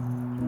Mm-hmm.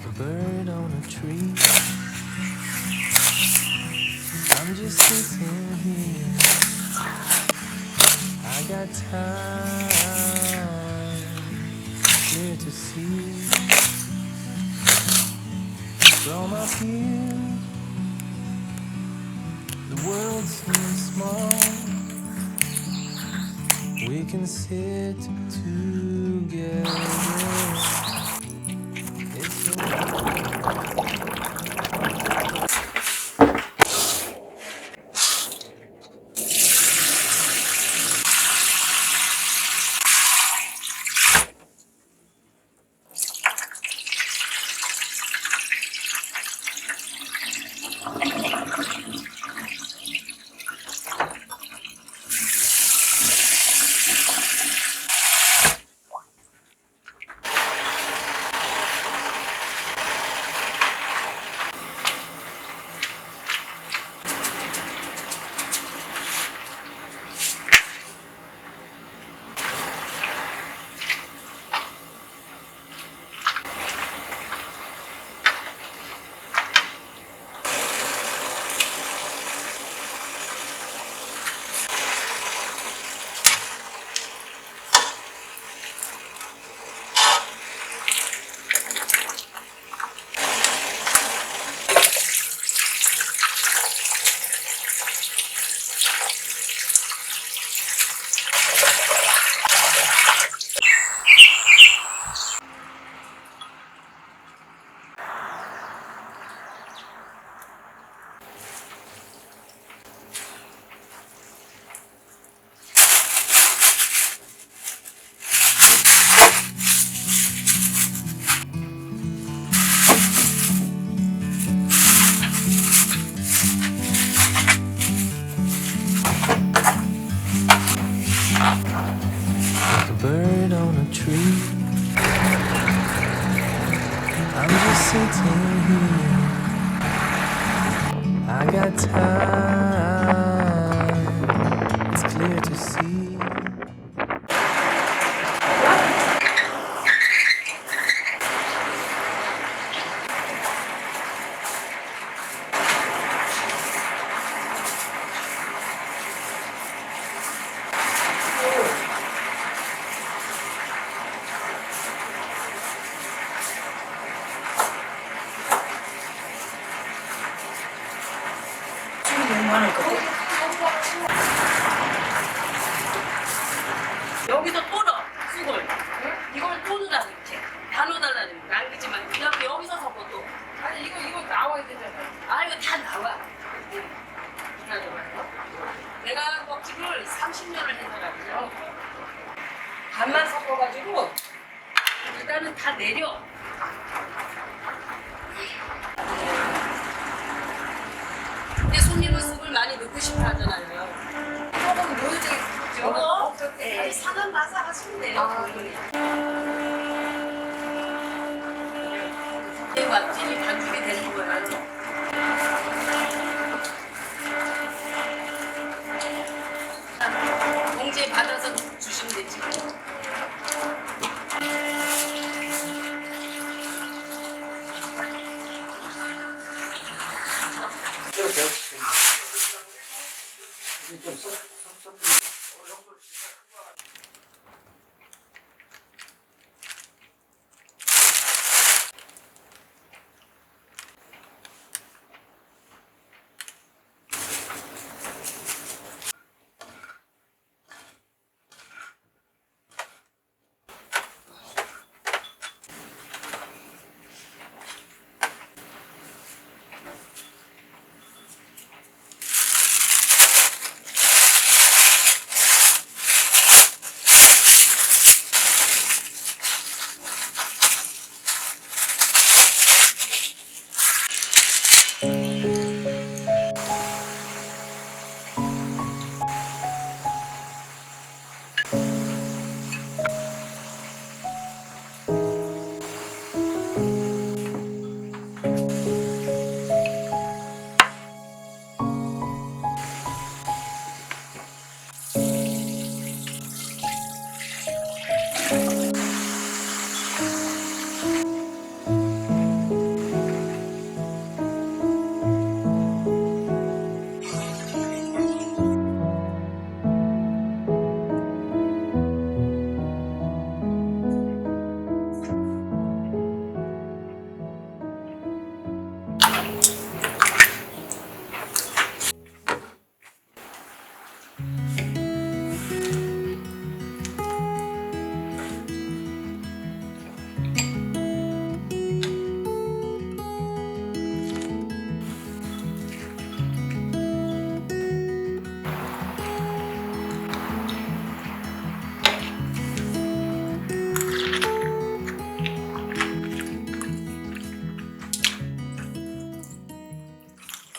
like a bird on a tree. I'm just sitting here. I got time clear to see. From up here, the world seems small. We can sit together. Sitting here. I got time. It's clear to see. 여기서 털어 쑥을. 이걸 토르라 이렇게. 나눠달라는 거 남기지만 그냥 여기서 섞어 또. 아니 이거 이거 나와야 되잖아. 아 이거 다 나와. 기다려봐요. 내가 먹집을 30년을 해서라고요. 반만 섞어가지고 일단은 다 내려. 근데 손님은 쑥을 많이 넣고 싶어 하잖아요. 조금 넣어야지 저거 네. 사람 마사가 쉽네요. 아, 네. 맛집이 반죽이 되는 거예요. 공지 받아서 주시면 되지. 좀 섞, 섞, 그 정도 진짜 큰거 같아요.